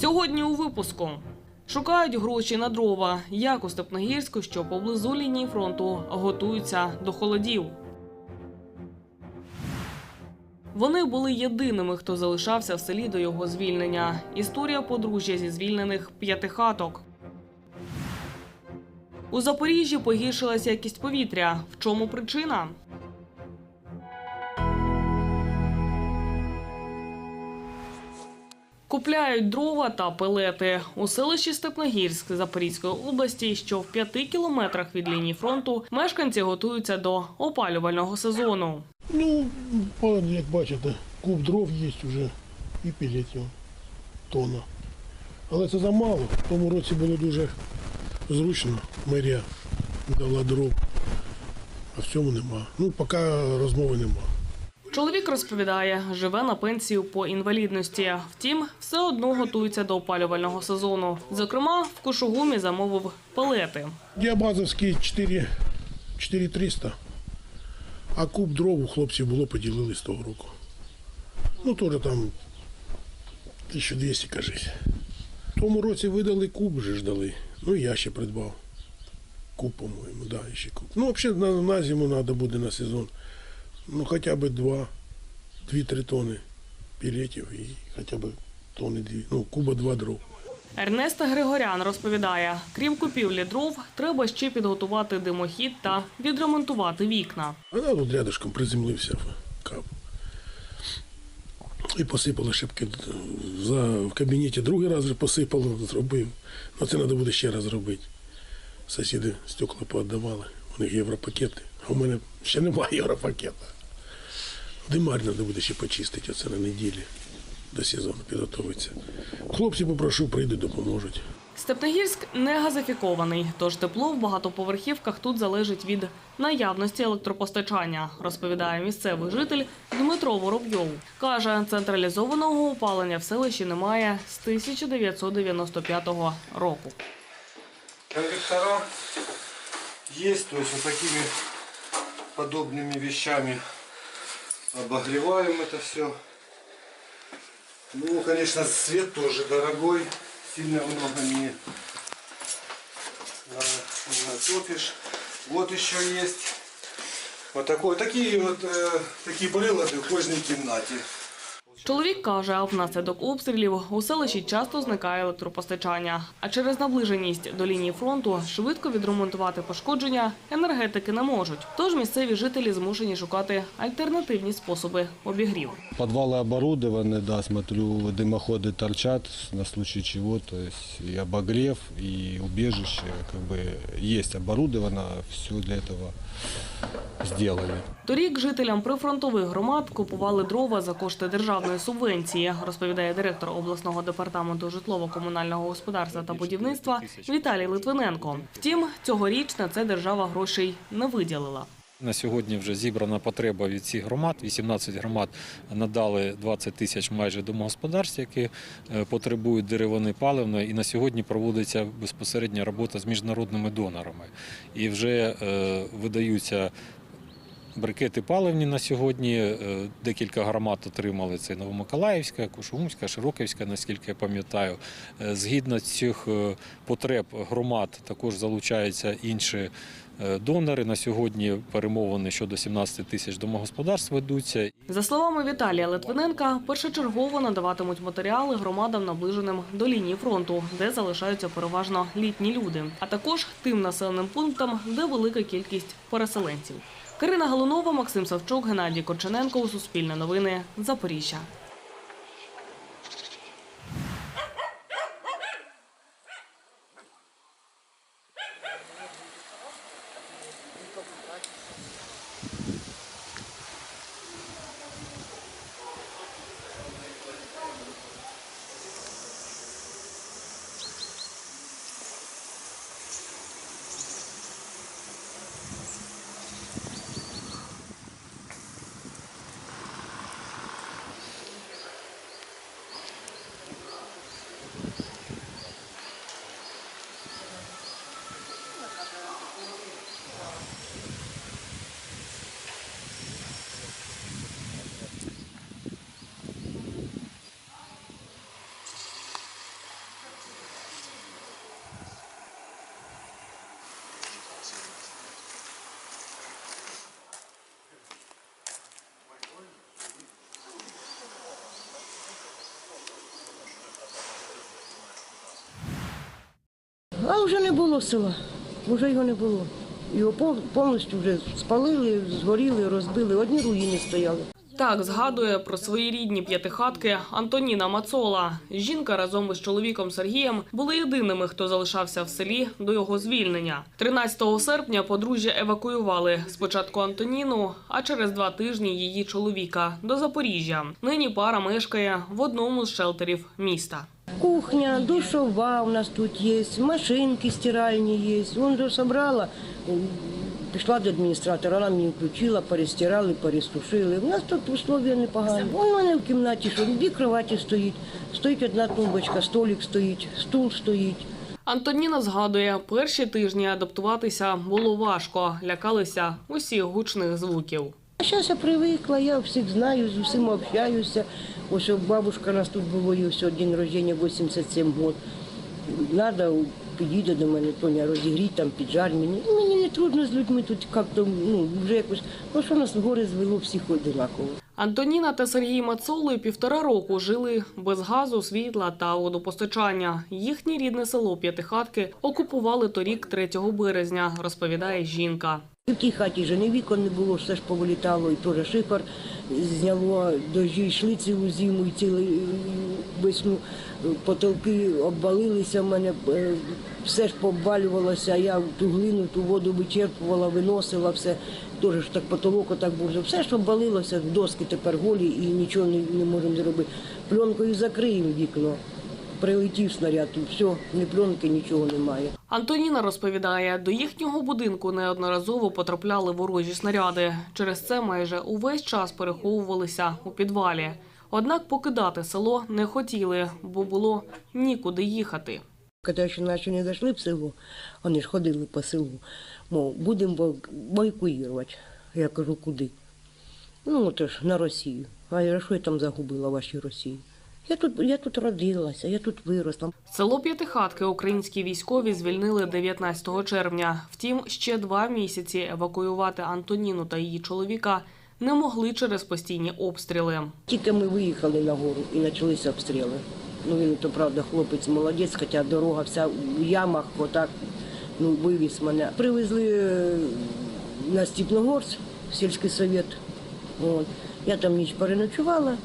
Сьогодні у випуску шукають гроші на дрова. Як у Степногірську, що поблизу лінії фронту готуються до холодів. Вони були єдиними, хто залишався в селі до його звільнення. Історія подружжя зі звільнених п'ятихаток. У Запоріжжі погіршилась якість повітря. В чому причина? Купляють дрова та пелети у селищі Степногірськ Запорізької області, що в п'яти кілометрах від лінії фронту мешканці готуються до опалювального сезону. Ну, як бачите, куб дров є вже і пілетів тонна. Але це замало. В тому році було дуже зручно. Мерія дала дров, а в цьому нема. Ну, поки розмови нема. Чоловік розповідає, живе на пенсію по інвалідності. Втім, все одно готується до опалювального сезону. Зокрема, в Кошугумі замовив пелети. Діабазовський 4, 4300, а куб дров у хлопців було поділили з того року. Ну, теж там 1200, кажись. В тому році видали куб, вже ж дали. Ну, і я ще придбав. Куб, по-моєму, да, ще куб. Ну, взагалі на, на зиму треба буде на сезон. Ну, хоча б 2, 2-3 тони пілетів і хоча б тони 2, ну, куба 2 дров. Ернеста Григорян розповідає, крім купівлі дров, треба ще підготувати димохід та відремонтувати вікна. Вона тут рядышком приземлився в кап. І посипала шибки. За, в кабінеті другий раз вже посипало, зробив. Ну це треба буде ще раз робити. Сусіди стекла пооддавали, у них європакети, а у мене ще немає європакета. Димар треба буде ще почистити оце на неділі. До сезону підготовиться. Хлопці попрошу, прийдуть, допоможуть. Степногірськ не газифікований, тож тепло в багатоповерхівках тут залежить від наявності електропостачання, розповідає місцевий житель Дмитро Воробйов. Каже, централізованого опалення в селищі немає з 1995 року. Конвектора есть, то такими подобными вещами обогреваем это все. Ну, конечно, свет тоже дорогой, сильно много не, на- не натопишь. Вот еще есть вот такой, такие вот э, такие прилады в кожній кімнаті. Чоловік каже, внаслідок обстрілів у селищі часто зникає електропостачання. А через наближеність до лінії фронту швидко відремонтувати пошкодження енергетики не можуть. Тож місцеві жителі змушені шукати альтернативні способи обігріву. Подвалы оборудованы, да, смотрю, дымоходы торчат на случай чего, то есть и обогрев, и убежище, как бы есть оборудовано, все для этого сделали. Торік жителям прифронтових громад купували дрова за кошти державної субвенції, розповідає директор обласного департаменту житлово-комунального господарства та будівництва Віталій Литвиненко. Втім, цьогоріч на це держава грошей не виділила. На сьогодні вже зібрана потреба від цих громад. 18 громад надали 20 тисяч майже домогосподарств, які е, потребують деревини паливної. І на сьогодні проводиться безпосередня робота з міжнародними донорами. І вже е, видаються. Брикети паливні на сьогодні. Е, Декілька громад отримали це Новомиколаївська, Кушугумська, Широківська, наскільки я пам'ятаю. Е, Згідно цих е, потреб громад також залучаються інші донори. На сьогодні перемовини щодо 17 тисяч домогосподарств ведуться. За словами Віталія Литвиненка, першочергово надаватимуть матеріали громадам, наближеним до лінії фронту, де залишаються переважно літні люди, а також тим населеним пунктам, де велика кількість переселенців. Карина Галунова, Максим Савчук, Геннадій Корчененко. Суспільне новини. Запоріжжя. Вже не було села, вже його не було. Його пов- повністю вже спалили, згоріли, розбили, одні руїни стояли. Так згадує про свої рідні п'ятихатки Антоніна Мацола. Жінка разом із чоловіком Сергієм були єдиними, хто залишався в селі до його звільнення. 13 серпня подружжя евакуювали спочатку Антоніну, а через два тижні її чоловіка до Запоріжжя. Нині пара мешкає в одному з шелтерів міста. Кухня, душова у нас тут є, машинки стиральні є. Вон же собрала, пішла до адміністратора, вона мені включила, перестирали, пересушили. У нас тут условия непогані. У мене в кімнаті що дві кроваті стоїть, стоїть одна тумбочка, столик стоїть, стул стоїть. Антоніна згадує, перші тижні адаптуватися було важко, лякалися усіх гучних звуків. А зараз я привикла, я всіх знаю, з усім общаюся. Ось бабушка у нас тут було, її все, день рождения 87 год. Надо, підійде до мене, Тоня, розігріть там, піджар мені. Ну, Мені не трудно з людьми тут як-то, ну, вже якось, ну що нас в гори звело всіх одинаково. Антоніна та Сергій Мацоли півтора року жили без газу, світла та водопостачання. Їхнє рідне село П'ятихатки окупували торік 3 березня, розповідає жінка. В тій хаті вже ні вікон не було, все ж повилітало, і теж шифер зняло, дощі йшли цілу зиму і цілу весну. Потолки обвалилися в мене, е, все ж пообвалювалося, я ту глину, ту воду вичерпувала, виносила все. Теж так потолок отак був. Все ж обвалилося, доски тепер голі і нічого не, не можемо зробити. Пленкою закриємо вікно. Прилетів снаряд, і все, ні пленки, нічого немає. Антоніна розповідає, до їхнього будинку неодноразово потрапляли ворожі снаряди. Через це майже увесь час переховувалися у підвалі. Однак покидати село не хотіли, бо було нікуди їхати. Коли ще наші не зайшли в село, вони ж ходили по селу, мов, будемо бой- бойкуювати. Я кажу, куди? Ну, то ж на Росію. А я що я там загубила в вашій Росії? Я тут, я тут родилася, я тут виросла. Село П'ятихатки українські військові звільнили 19 червня. Втім, ще два місяці евакуювати Антоніну та її чоловіка не могли через постійні обстріли. Тільки ми виїхали на гору і почалися обстріли. Ну він то правда хлопець молодець, хоча дорога вся в ямах, отак ну, вивіз мене. Привезли е, на Степногорськ, в сільський совет. От. Я там ніч переночувала,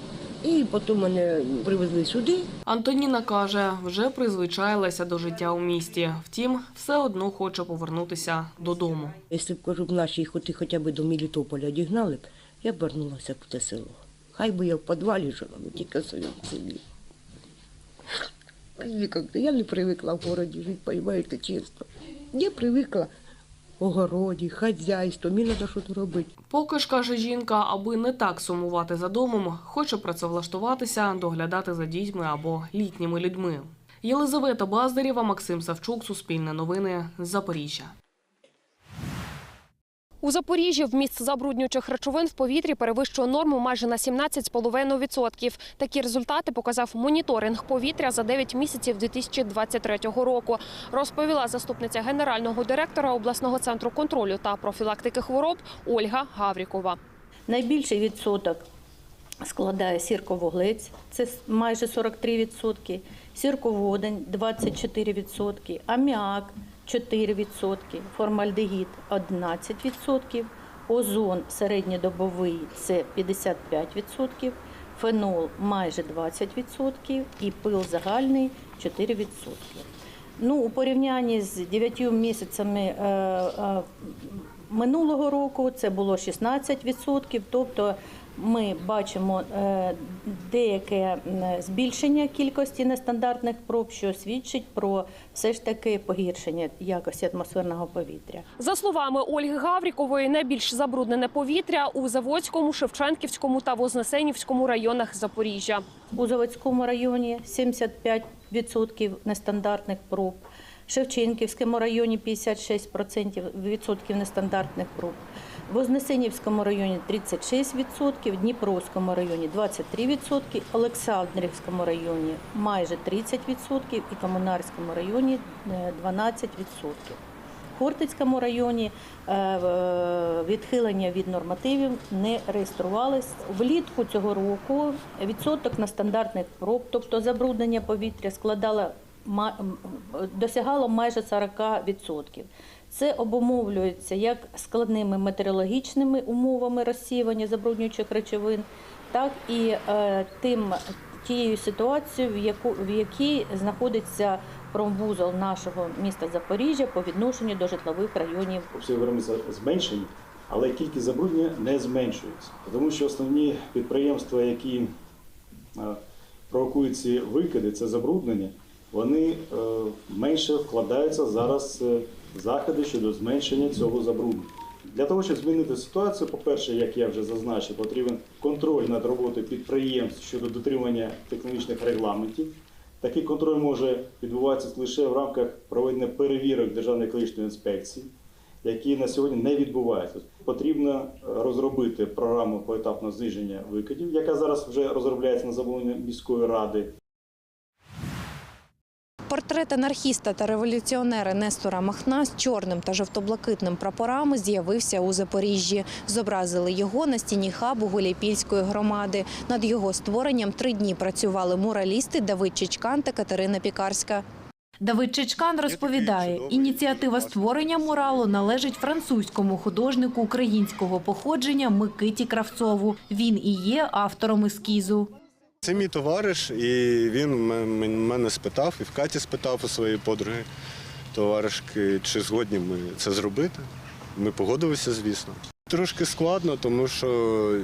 і потім мене привезли сюди. Антоніна каже, вже призвичаїлася до життя у місті. Втім, все одно хоче повернутися додому. Якщо б кажу, б наші хоти хоча б до Мелітополя дігнали б, я б вернулася б в те село. Хай би я в підвалі жила, але тільки в своєму селі. Я не привикла в городі жити, розумієте, чесно. Я привикла огороді, хазяйство, мені треба щось робити. Поки ж каже жінка, аби не так сумувати за домом, хоче працевлаштуватися, доглядати за дітьми або літніми людьми. Єлизавета Баздарєва, Максим Савчук, Суспільне новини, Запоріжжя. У Запоріжжі вміст забруднюючих речовин в повітрі перевищує норму майже на 17,5%. Такі результати показав моніторинг повітря за 9 місяців 2023 року, розповіла заступниця генерального директора обласного центру контролю та профілактики хвороб Ольга Гаврікова. Найбільший відсоток складає сірковуглець, це майже 43%, сірководень 24%, аміак 4%, формальдегід 11%, озон середньодобовий це 55%, фенол майже 20% і пил загальний 4%. Ну, у порівнянні з 9 місяцями е, е, минулого року це було 16%, тобто ми бачимо е, деяке збільшення кількості нестандартних проб, що свідчить про все ж таки погіршення якості атмосферного повітря. За словами Ольги Гаврікової, найбільш забруднене повітря у Заводському, Шевченківському та Вознесенівському районах Запоріжжя. У Заводському районі 75% нестандартних проб, в Шевченківському районі 56% відсотків нестандартних проб, в Вознесенівському районі 36%, в Дніпровському районі 23%, Олександрівському районі майже 30% і Комунарському районі е, 12%. В Хортицькому районі е, е, відхилення від нормативів не реєструвались. Влітку цього року відсоток на стандартних проб, тобто забруднення повітря, м, досягало майже 40%. Це обумовлюється як складними метеорологічними умовами розсіювання забруднюючих речовин, так і е, тим тією ситуацією, в, яку, в якій знаходиться промвузол нашого міста Запоріжжя по відношенню до житлових районів обсяги виробництва зменшені, але кількість забруднення не зменшується. Тому що основні підприємства, які е, провокують ці викиди, це забруднення, вони е, менше вкладаються зараз е, в заходи щодо зменшення цього забруднення. Для того, щоб змінити ситуацію, по-перше, як я вже зазначив, потрібен контроль над роботою підприємств щодо дотримання технологічних регламентів. Такий контроль може відбуватися лише в рамках проведення перевірок Державної екологічної інспекції, які на сьогодні не відбуваються. Потрібно е, розробити програму поетапного зниження викидів, яка зараз вже розробляється на замовлення міської ради. Портрет анархіста та революціонера Нестора Махна з чорним та жовто-блакитним прапорами з'явився у Запоріжжі. Зобразили його на стіні хабу Гуляйпільської громади. Над його створенням три дні працювали муралісти Давид Чичкан та Катерина Пікарська. Давид Чичкан розповідає, ініціатива створення муралу належить французькому художнику українського походження Микиті Кравцову. Він і є автором ескізу. Це мій товариш, і він мене спитав, і в Каті спитав у своєї подруги товаришки, чи згодні ми це зробити. Ми погодилися, звісно. Трошки складно, тому що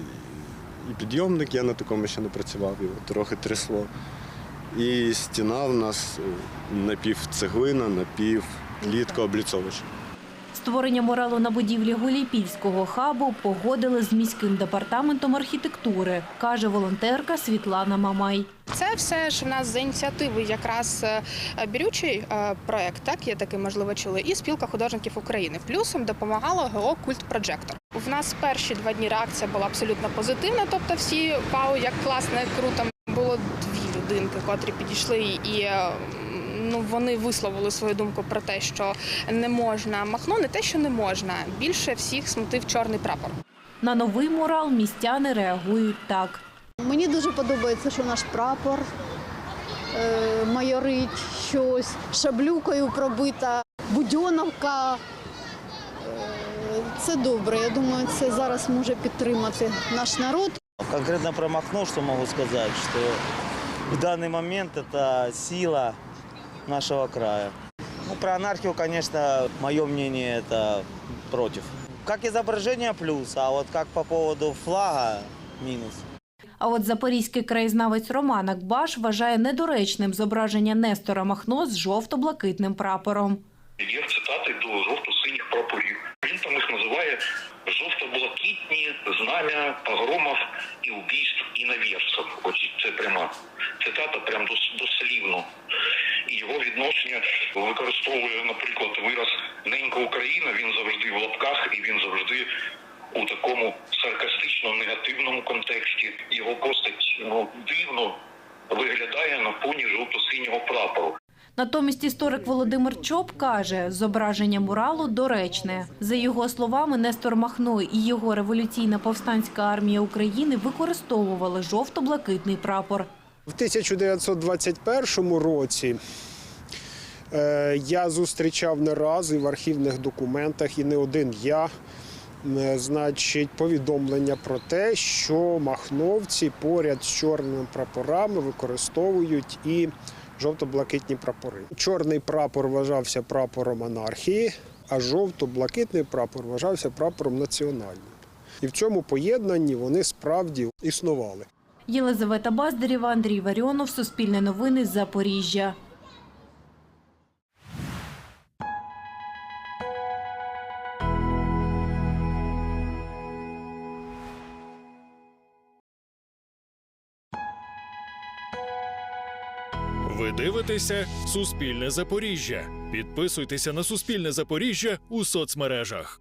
і підйомник я на такому ще не працював, його трохи трясло. І стіна в нас напівцеглина, напівлітка обліцович. Створення муралу на будівлі Гуляйпільського хабу погодили з міським департаментом архітектури, каже волонтерка Світлана Мамай. Це все ж в нас за ініціативи якраз е, бірючий е, проект, так є такий, можливо, чули, і спілка художників України. Плюсом допомагало ГО Культ Проджектор. В нас перші два дні реакція була абсолютно позитивна. Тобто, всі вау, як класно, як круто. Було дві людинки, котрі підійшли і. Ну, вони висловили свою думку про те, що не можна махно, не те, що не можна. Більше всіх смутив чорний прапор. На новий мурал містяни реагують так. Мені дуже подобається, що наш прапор е, майорить щось, шаблюкою пробита, будьоновка. Е, це добре. Я думаю, це зараз може підтримати наш народ. Конкретно про Махно, что могу сказать, что в данный момент это сила нашего края. Ну, про анархию, конечно, мое мнение это против. Как изображение плюс, а вот как по поводу флага минус. А от запорізький краєзнавець Роман Акбаш вважає недоречним зображення Нестора Махно з жовто-блакитним прапором. Є цитати до жовто-синіх прапорів. Він там їх називає жовто-блакитні знам'я погромів і убійств і навірців. Ось це пряма цитата, прям дос- дослівно. І його відношення використовує, наприклад, вираз ненька Україна. Він завжди в лапках і він завжди у такому саркастично негативному контексті. Його постать ну дивно виглядає на фоні жовто-синього прапору. Натомість історик Володимир Чоп каже, зображення муралу доречне. За його словами, Нестор Махно і його революційна повстанська армія України використовували жовто-блакитний прапор. В 1921 році е, я зустрічав не раз і в архівних документах, і не один я, значить, повідомлення про те, що махновці поряд з чорними прапорами використовують і жовто-блакитні прапори. Чорний прапор вважався прапором анархії, а жовто-блакитний прапор вважався прапором національним. І в цьому поєднанні вони справді існували. Єлизавета Баздарєва, Андрій Варіонов, Суспільне новини, Запоріжжя. Ви дивитеся Суспільне Запоріжжя. Підписуйтеся на Суспільне Запоріжжя у соцмережах.